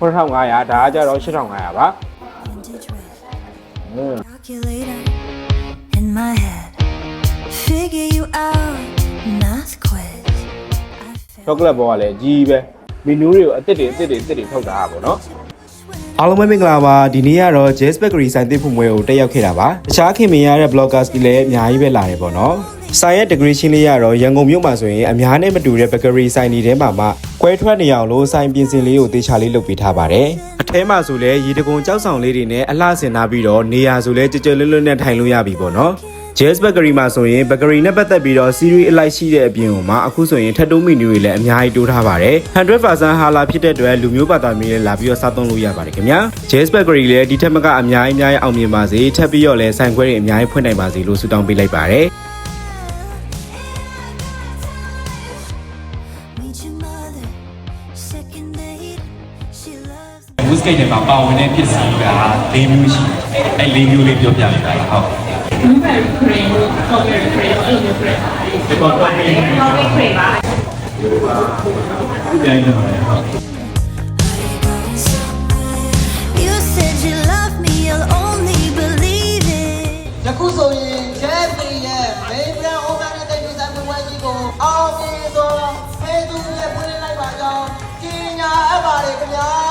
8500ဒါကကြတော့8500ပါ Calculator in my head. Figure you out, math quiz. ချောကလက်ဘောကလည်းကြီးပဲမီနူးတွေကိုအစ်စ်တွေအစ်စ်တွေအစ်စ်တွေထုတ်တာပါဗောနော်အားလုံးပဲမင်္ဂလာပါဒီနေ့ကတော့ Jazz Bakery ဆိုင်သစ်ဖွင့်ပွဲကိုတက်ရောက်ခဲ့တာပါတခြားခင်မင်ရတဲ့ bloggers တွေလည်းအများကြီးပဲလာတယ်ပေါ့နော်ဆိုင်ရဲ့ decoration လေးကတော့ရန်ကုန်မြို့မှာဆိုရင်အများနဲ့မတူတဲ့ bakery ဆိုင်တွေထဲမှာမှ ကွဲထွက်နေအောင်လို့ဆိုင်ပြင်ဆင်လေးကိုတေချာလေးလုပ်ပေးထားပါတယ်အထဲမှာဆိုလဲရေတကုံကြောက်ဆောင်လေးတွေနဲ့အလှဆင်ထားပြီးတော့နေရာဆိုလဲကြကြလွတ်လွတ်နဲ့ထိုင်လို့ရပြီပေါ့နော် Jazz Bakery မှာဆိုရင် bakery နဲ့ပတ်သက်ပြီးတော့ series အလိုက်ရှိတဲ့အပြင်ကိုမှအခုဆိုရင်ထပ်တိုးမီနူတွေလည်းအများကြီးတိုးထားပါတယ်100%ဟာလာဖြစ်တဲ့အတွက်လူမျိုးဘာသာမျိုးလည်းလာပြီးတော့စားသုံးလို့ရပါတယ်ခင်ဗျာ Jazz Bakery လည်းဒီထက်မကအများကြီးအများကြီးအောင်မြင်ပါစေထပ်ပြီးတော့လည်းဆိုင်ခွဲတွေအများကြီးဖွင့်နိုင်ပါစေလို့ဆုတောင်းပေးလိုက်ပါတယ် ဝစ်ကိတ်ထဲမှာပါဝင်တဲ့ပစ္စည်းက၄မျိုးရှိတယ်။အဲ့၄မျိုးလေးပြောပြပေးပါလားဟုတ် blueberry cream လို့ strawberry cream အဲ့လိုမျိုး cream ဒီပေါ်တော့ပြင် strawberry cream ပါ ပြန်လို့ရတယ်ဟုတ် You said you love me, you'll only believe it. ယခုဆိုရင် Jeffrey ပ်ပါတယ်ခင်ဗျာ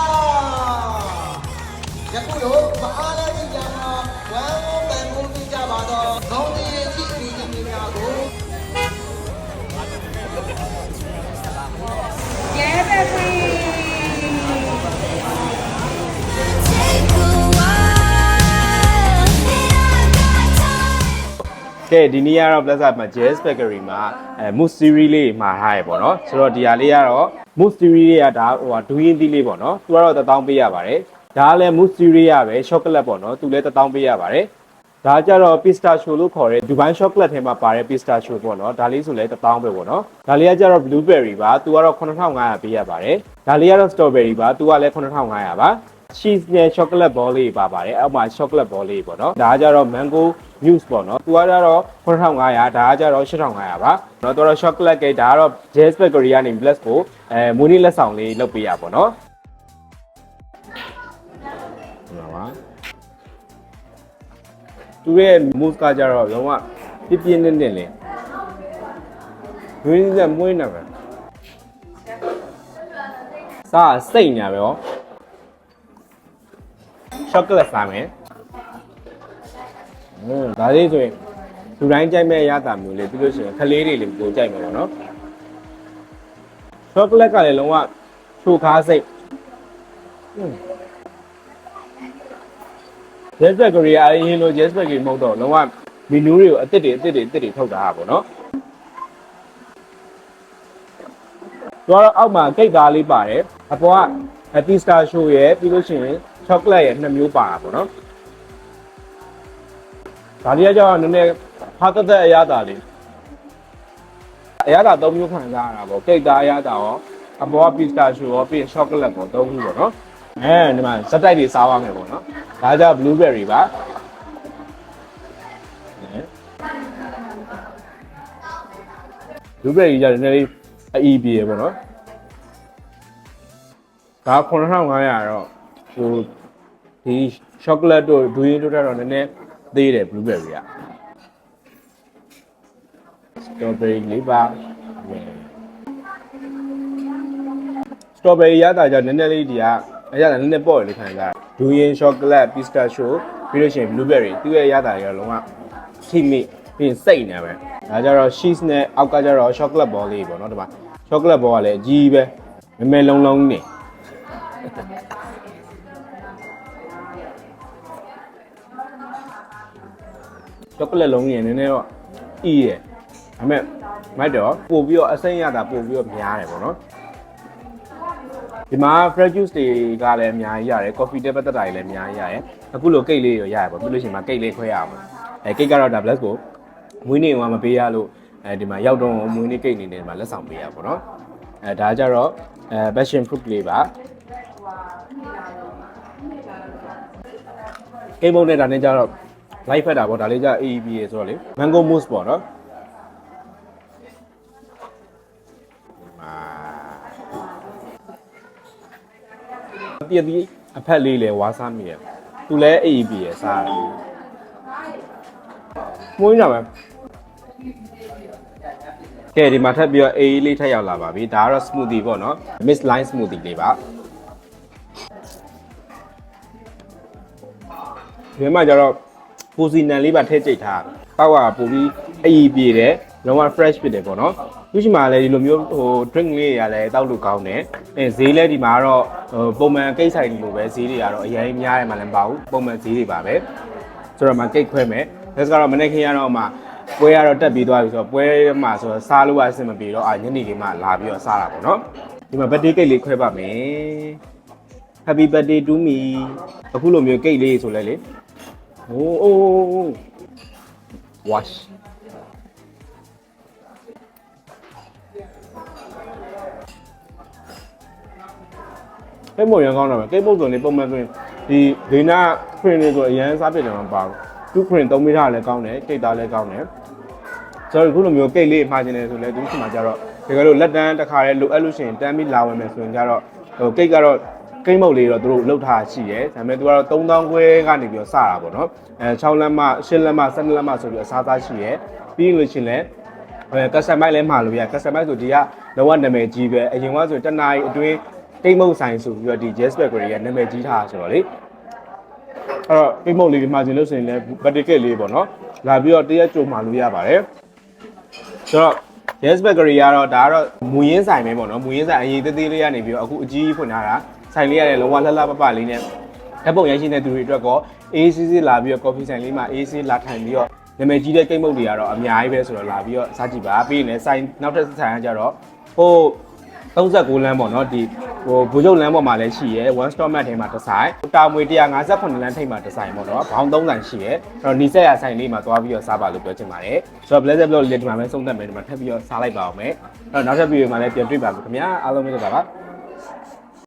ကဲဒီနေ့ကတော့ Plaza မှာ Jazz Bakery မှာအဲ Moose Series လေးမှာထားရပေါ့နော်ဆိုတော့ဒီဟာလေးကတော့ Moose Series တွေကဒါဟိုဟာဒူးရင်းသီးလေးပေါ့နော်သူကတော့တထောင်ပေးရပါတယ်ဒါကလည်း Moose Series ရပဲ Chocolate ပေါ့နော်သူလည်းတထောင်ပေးရပါတယ်ဒါကြတော့ pistachio လို့ခေါ်တဲ့ Dubai chocolate ထဲမှာပါတဲ့ pistachio ပေါ့နော်ဒါလေးဆိုလဲ1000ပဲပေါ့နော်ဒါလေးကကြတော့ blueberry ပါသူကတော့9500ပေးရပါတယ်ဒါလေးကတော့ strawberry ပါသူကလည်း9500ပါ cheese နဲ့ chocolate ball လေးပါပါတယ်အဲ့မှာ chocolate ball လေးပေါ့နော်ဒါကကြတော့ mango mousse ပေါ့နော်သူကကြတော့1500ဒါကကြတော့8500ပါနော်သူကတော့ chocolate cake ဒါကတော့ jazz bakery ကနေ bless ကိုအဲမူနီလက်ဆောင်လေးလုပ်ပေးရပါတော့ဟုတ်ပါသူရဲ့ mousse ကကြတော့လုံးဝပြပြင်းနေနေလေဘင်းစက်မွေးနေပါစာစိတ်ညာပဲရော ဟော chocolate စားမယ်။อืมဒါလေးဆိုရင်လူတိုင်းကြိုက်မဲ့ရတာမျိုးလေးပြီးလို့ရှိရင်ခလေးတွေလည်းကိုကြိုက်မှာပေါ့နော်။ chocolate ကလည်းလုံးဝချိုခါစိတ်။อืม Jazz Bakery ကအရင်လို Jazz Bakery မဟုတ်တော့လုံးဝမီနူးတွေကိုအစ်စ်တွေအစ်စ်တွေအစ်စ်တွေထုတ်တာပါပေါ့နော်။သူကတော့အောက်မှာကိတ်သားလေးပါတယ်။အပေါ်က pistachio ရယ်ပြီးလို့ရှိရင် chocolate ရယ်နှစ်မျိုးပါတာပေါ့နော်ဒါလေးကကြောင့်နည်းနည်းဟာတက်တက်အရသာလေးအရသာ၃မျိုးခံစားရတာပေါ့ကိတ်သားအရသာရောအပေါ်က pistachio ရောပြီးရင် chocolate ပေါ့၃ခုပေါ့နော်အဲဒီမှာစက်တိုက်တွေစားရမယ်ပေါ့နော်ဒါကြောင့် blueberry ပါဘလူးဘယ်ရီကြတယ်နည်းနည်းလေးအီးပြေပေါ့နော်ဒါ9500တော့ဟို ဒီ chocolate တို့ဒူးရင်တို့တော့နည်းနည်းသေးတယ် blueberry อ่ะ strawberry လေးပါ strawberry ရတာကြနည်းနည်းလေးဒီကအရတာနည်းနည်းပေါ့တယ်လို့ခံစားဒူးရင် chocolate pistachio ပြီးလို့ရှိရင် blueberry သူ့ရဲ့ရတာတွေကတော့လုံးဝထိမိပြီးရင်စိတ်နေပဲဒါကြတော့ cheese နဲ့အောက်ကကြတော့ chocolate ball လေးပေါ့နော်ဒီမှာ chocolate ball ကလည်းအကြီးပဲမဲမဲလုံးလုံးနေ chocolate လုံးကြီးနည်းနည်းတော့အီးရယ်ဒါပေမဲ့မိုက်တော့ပို့ပြီးတော့အစိမ့်ရတာပို့ပြီးတော့များတယ်ပေါ့နော်ဒီမှာ fresh juice တွေကလည်းအများကြီးရတယ် coffee တက်ပတ်သက်တာတွေလည်းအများကြီးရတယ်အခုလိုကိတ်လေးတွေရရပေါ့ပြီးလို့ရှိရင်မကိတ်လေးခွဲရအောင်အဲကိတ်ကတော့ဒါ bless ကိုမွေးနေ့ကမပေးရလို့အဲဒီမှာရောက်တော့မွေးနေ့ကိတ်အနေနဲ့ဒီမှာလက်ဆောင်ပေးရပေါ့နော်အဲဒါကြတော့အဲ passion fruit လေးပါကိတ်မုံနဲ့ဒါနဲ့ကြတော့ live ဖက်တာပေါ့ဒါလေးကြ AEB ရေဆိုတော့လေ mango mousse ပေါ့နော်အာပြည့်ပြီးအဖက်လေးလဲဝါစားမိတယ်သူလဲအေးပြီးရစားတယ်မွေးကြမယ်ကဲဒီမှာထပ်ပြီးတော့အေးလေးထပ်ရောက်လာပါပြီဒါကတော့ smoothie ပေါ့နော် mix line smoothie လေးပါဒီမှာကျတော့ ပူစီနန်လေးပါထည့်ကြိတ်ထားတောက်ကပူပြီးအေးပြေတယ်လုံးဝ fresh ဖြစ်တယ်ပေါ့နော်သူရှိမှလည်းဒီလိုမျိုးဟို drink လေးတွေကလည်းတောက်လို့ကောင်းတယ်အဲဈေးလည်းဒီမှာကတော့ဟိုပုံမှန်ကိတ်ဆိုင်လိုပဲဈေးတွေကတော့အရင်များတယ်မှလည်းမပါဘူးပုံမှန်ဈေးတွေပါပဲဆိုတော့မှကိတ်ခွဲမယ်ဒါစကတော့မနေ့ခင်းရတော့မှပွဲရတော့တက်ပြီးသွားပြီဆိုတော့ပွဲမှာဆိုတော့စားလို့အဆင်မပြေတော့အာညနေလေးမှလာပြီးတော့စားတာပေါ့နော်ဒီမှာ birthday cake လေးခွဲပါမယ် Happy birthday to me အခုလိုမျိုးကိတ်လေးဆိုလဲလေ โอ้โอ้ wash ကိတ်မုတ်ရန်ကောင်းတာပဲကိတ်မုတ်ဆိုနေပုံမှန်ဆိုရင်ဒီဒေနာခရင်လေးဆိုအရန်စားပြစ်တယ်မှာပါဘူးသူခရင်သုံးမိထားလည်းကောင်းတယ်ကိတ်သားလည်းကောင်းတယ်ဆိုတော့ခုလိုမျိုးကိတ်လေးမှာကျင်တယ်ဆိုလဲသူဒီမှာကျတော့ဒီကလို့လက်တန်းတစ်ခါလဲလိုအပ်လို့ရှိရင်တန်းပြီးလာဝင်မယ်ဆိုရင်ကျတော့ဟိုကိတ်ကတော့ ကိတ်မုတ်လေးတော့သူတို့လှုပ်ထားရှိတယ်ဒါပေမဲ့သူကတော့3000ခွဲကနေပြီးတော့စတာပေါ့နော်အဲ6လက်မ10လက်မ12လက်မဆိုပြီးတော့စားသားရှိတယ်ပြီးလို့ရှိရင်လည်းအဲကစတမိုက်လည်းမှာလို့ရကစတမိုက်ဆိုဒီကလောကနာမည်ကြီးပဲအရင်ကဆိုတနားရီအတွင်းတိတ်မုတ်ဆိုင်ဆိုပြီးတော့ဒီ Jazz Bakery ရဲ့နာမည်ကြီးထားဆိုတော့လေအဲ့တော့တိတ်မုတ်လေးဒီမှာကျင်လို့ဆိုရင်လည်းဘတ်တကက်လေးပေါ့နော်လာပြီးတော့တရက်ကြုံမှာလို့ရပါတယ်ဆိုတော့ Yes Bakery ကတော့ဒါကတော့မူရင်းဆိုင်ပဲပေါ့နော်မူရင်းဆိုင်အရေးသေးသေးလေးကနေပြီးတော့အခုအကြီးဖွင့်ထားတာ ဆိုင်လေးရတယ်လောကလှလှပပလေးနဲ့ဓာတ်ပုံရိုက်ရှင်တဲ့သူတွေအတွက်ကော ACC လာပြီးတော့ coffee ဆိုင်လေးမှာ AC လာထိုင်ပြီးတော့နာမည်ကြီးတဲ့ကိတ်မုတ်တွေကတော့အများကြီးပဲဆိုတော့လာပြီးတော့စားကြည့်ပါပြီးရင်လည်းဆိုင်နောက်ထပ်ဆိုင်ကကြတော့ဟို39လမ်းပေါ့နော်ဒီဟိုဘူကျုပ်လမ်းပေါ်မှာလည်းရှိရဲ one stop mart ထဲမှာတစ်ဆိုင်တာမွေ158လမ်းထိပ်မှာတစ်ဆိုင်ပေါ့နော်ဘောင်း3ဆိုင်ရှိရဲအဲ့တော့နီးစက်ရဆိုင်လေးမှာသွားပြီးတော့စားပါလို့ပြောချင်ပါတယ်ဆိုတော့ blazer blog လေးဒီမှာပဲဆုံးသက်မယ်ဒီမှာထပ်ပြီးတော့စားလိုက်ပါအောင်မယ်အဲ့တော့နောက်ထပ်ဗီဒီယိုမှာလည်းပြန်တွေ့ပါမယ်ခင်ဗျာအားလုံးပဲကြပါပါ